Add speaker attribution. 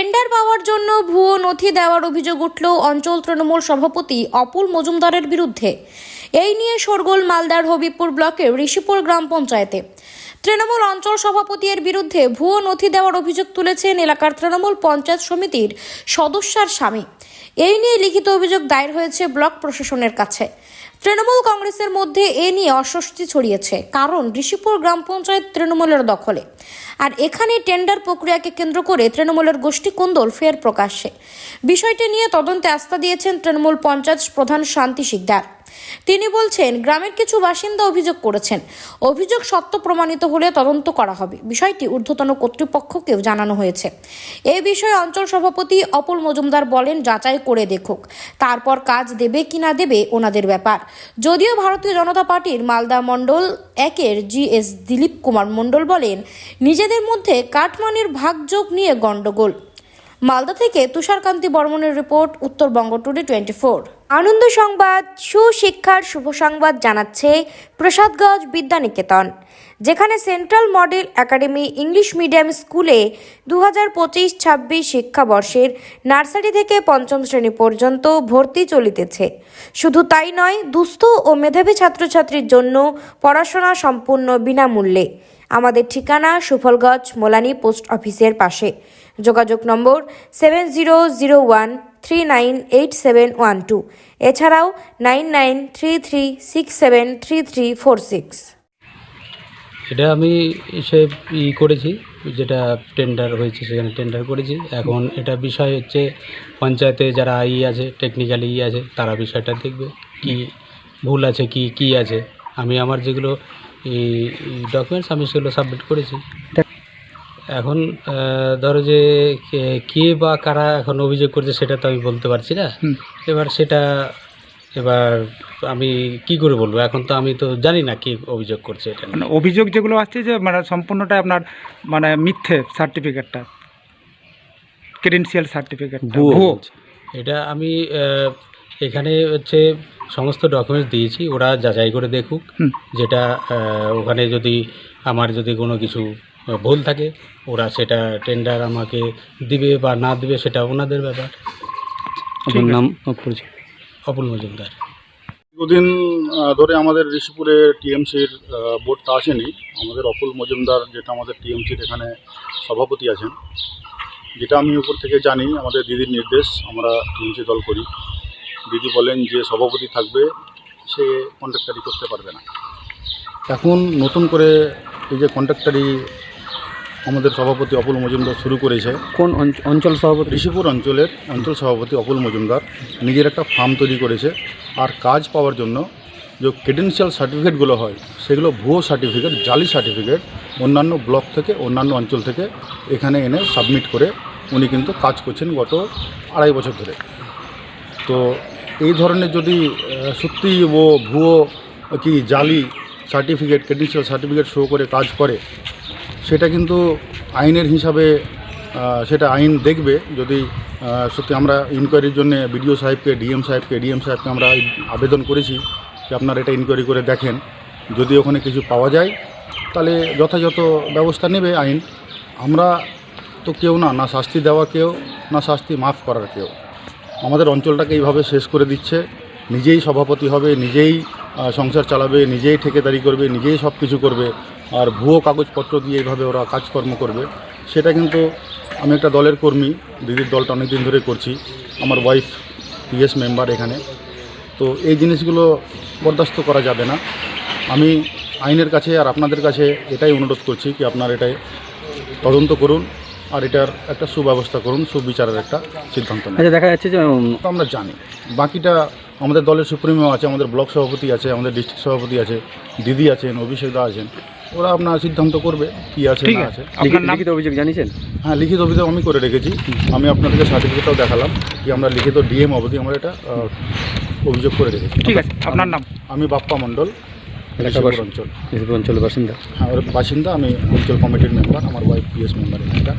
Speaker 1: Tender পাওয়ার জন্য ভুয়ো নথি দেওয়ার অভিযোগ উঠল অঞ্চল তৃণমূল সভাপতি অপুল মজুমদারের বিরুদ্ধে। এই নিয়ে শোরগোল মালদার হবিবপুর ব্লকের ঋষিপুর গ্রাম পঞ্চায়েতে। তৃণমূল অঞ্চল সভাপতি এর বিরুদ্ধে ভুয়ো নথি দেওয়ার অভিযোগ তুলেছেন এলাকার তৃণমূল পঞ্চায়েত সমিতির সদস্যার স্বামী। এই নিয়ে লিখিত অভিযোগ দায়ের হয়েছে ব্লক প্রশাসনের কাছে। তৃণমূল কংগ্রেসের মধ্যে এ নিয়ে অস্বস্তি ছড়িয়েছে। কারণ ঋষিপুর গ্রাম পঞ্চায়েত তৃণমূলের দখলে। আর এখানে টেন্ডার প্রক্রিয়াকে কেন্দ্র করে তৃণমূলের গোষ্ঠী কুন্দল ফের প্রকাশ্যে। বিষয়টি নিয়ে তদন্তে আস্থা দিয়েছেন তৃণমূল পঞ্চায়েত প্রধান শান্তি শিকদার। তিনি বলছেন, গ্রামের কিছু বাসিন্দা অভিযোগ করেছেন। অভিযোগ সত্য প্রমাণিত হলে তদন্ত করা হবে। বিষয়টি ঊর্ধ্বতন কর্তৃপক্ষকেও জানানো হয়েছে। এ বিষয়ে অঞ্চল সভাপতি অপল মজুমদার বলেন, যাচাই করে দেখুক। তারপর কাজ দেবে কি না দেবে ওনাদের ব্যাপার। যদিও ভারতীয় জনতা পার্টির মালদা মণ্ডল একের জিএস দিলীপ কুমার মণ্ডল বলেন নিজেদের মধ্যে কাঠমানির ভাগযোগ নিয়ে গণ্ডগোল। মালদা থেকে তুষারকান্তি বর্মনের report Uttarbanga today twenty four Ananda Sangbad, সুশিক্ষার শুভ সংবাদ জানাচ্ছে প্রসাদগঞ্জ বিদ্যানিকেতন, যেখানে central model academy English medium স্কুলে দু হাজার পঁচিশ ছাব্বিশ শিক্ষাবর্ষের নার্সারি থেকে পঞ্চম শ্রেণি পর্যন্ত ভর্তি চলিতেছে। শুধু তাই নয়, দুস্থ ও মেধাবী ছাত্রছাত্রীর জন্য পড়াশোনা সম্পূর্ণ বিনামূল্যে। আমাদের ঠিকানা সুফলগঞ্জ মোলানি পোস্ট অফিসের পাশে। যোগাযোগ নম্বর seven zero zero one three nine eight seven one two. এছাড়াও nine nine three three six seven three three four six.
Speaker 2: এটা আমি সে ই করেছি, যেটা টেন্ডার হয়েছে, সেখানে টেন্ডার করেছি। এখন এটা বিষয় হচ্ছে পঞ্চায়েতে যারা ই আছে টেকনিক্যালি ই আছে, তারা বিষয়টা দেখবে, কি ভুল আছে, কি কি আছে। আমি আমার যেগুলো ডকুমেন্টস আমি সেগুলো সাবমিট করেছি। এখন ধরো যে কে- বা কারা এখন অভিযোগ করছে সেটা তো আমি বলতে পারছি না। এবার সেটা এবার আমি কি করে বলব? এখন তো আমি তো জানি না কে অভিযোগ করছে এটা
Speaker 3: মানে অভিযোগ যেগুলো আসছে যে মানে সম্পূর্ণটা আপনার মানে মিথ্যে সার্টিফিকেটটা ক্রেডেন্সিয়াল সার্টিফিকেট
Speaker 2: এটা আমি এখানে হচ্ছে সমস্ত ডকুমেন্টস দিয়েছি ওরা যাচাই করে দেখুক। যেটা ওখানে যদি আমার যদি কোনো কিছু ভুল থাকে ওরা সেটা টেন্ডার আমাকে দিবে বা না দিবে সেটা ওনাদের ব্যাপার।
Speaker 3: আপনার নাম
Speaker 2: অপুল মজুমদার।
Speaker 4: দীর্ঘদিন আহ, ধরে আমাদের ঋষিপুরে টিএমসির বোর্ডটা আসেনি। আমাদের অপুল মজুমদার যেটা আমাদের টিএমসির এখানে সভাপতি আছেন। যেটা আমি উপর থেকে জানি আমাদের দিদির নির্দেশ আমরা টিএমসি দল করি। দিদি বলেন যে সভাপতি থাকবে সে কন্ট্রাক্টারি করতে পারবে না। এখন নতুন করে এই যে কন্ট্রাক্টারি আমাদের সভাপতি অপুল মজুমদার শুরু করেছে।
Speaker 3: কোন অঞ্চল সভাপতি?
Speaker 4: ঋষিপুর অঞ্চলের অঞ্চল সভাপতি অপুল মজুমদার নিজের একটা ফার্ম তৈরি করেছে। আর কাজ পাওয়ার জন্য যে ক্রেডেন্সিয়াল সার্টিফিকেটগুলো হয় সেগুলো ভুয়ো সার্টিফিকেট জালি সার্টিফিকেট অন্যান্য ব্লক থেকে অন্যান্য অঞ্চল থেকে এখানে এনে সাবমিট করে উনি কিন্তু কাজ করছেন গত আড়াই বছর ধরে। তো এই ধরনের যদি সত্যি ও ভুয়ো কি জালি সার্টিফিকেট ক্রেডেন্সিয়াল সার্টিফিকেট শো করে কাজ করে, সেটা কিন্তু আইনের হিসাবে সেটা আইন দেখবে যদি সত্যি আমরা ইনকোয়ারির জন্য বিডিও সাহেবকে, ডিএম সাহেবকে ডিএম সাহেবকে আমরা আবেদন করেছি যে আপনারা এটা ইনকোয়ারি করে দেখেন। যদি ওখানে কিছু পাওয়া যায়, তাহলে যথাযথ ব্যবস্থা নেবে আইন। আমরা তো কেউ না না শাস্তি দেওয়া কেউ, না শাস্তি মাফ করার কেউ। আমাদের অঞ্চলটাকে এইভাবে শেষ করে দিচ্ছে। নিজেই সভাপতি হবে, নিজেই সংসার চালাবে, নিজেই ঠেকেদারি করবে, নিজেই সব কিছু করবে। আর ভুয়ো কাগজপত্র দিয়ে এইভাবে ওরা কাজকর্ম করবে। সেটা কিন্তু আমি একটা দলের কর্মী, দিদির দলটা অনেক দিন ধরে করছি। আমার ওয়াইফ পিএস মেম্বার এখানে। তো এই জিনিসগুলো বরদাস্ত করা যাবে না। আমি আইনের কাছে আর আপনাদের কাছে এটাই অনুরোধ করছি কি আপনার এটাই তদন্ত করুন। আর এটার একটা সুব্যবস্থা করুন সুবিচারের একটা সিদ্ধান্ত নেন।
Speaker 3: আচ্ছা দেখা যাচ্ছে যে
Speaker 4: তো আমরা জানি বাকিটা আমাদের দলের সুপ্রিমো আছে আমাদের ব্লক সভাপতি আছে আমাদের ডিস্ট্রিক্ট সভাপতি আছে দিদি আছেন অভিষেক দা আছেন ওরা আপনার সিদ্ধান্ত করবে কি আছে না
Speaker 3: আছে।
Speaker 4: আছে।
Speaker 3: আপনার অভিযোগ জানিয়েছেন?
Speaker 4: হ্যাঁ লিখিত অভিযোগ আমি করে রেখেছি। আমি আপনাদেরকে সার্টিফিকেটটাও দেখালাম কি আমরা লিখিত ডিএম অবধি আমরা এটা অভিযোগ করে রেখেছি।
Speaker 3: ঠিক আছে আপনার নাম?
Speaker 4: আমি বাপ্পা মণ্ডল অঞ্চল।
Speaker 3: অঞ্চলের বাসিন্দা।
Speaker 4: আমার বাসিন্দা আমি অঞ্চল কমিটির মেম্বার আমার ওয়াইফ পিএস মেম্বার এটা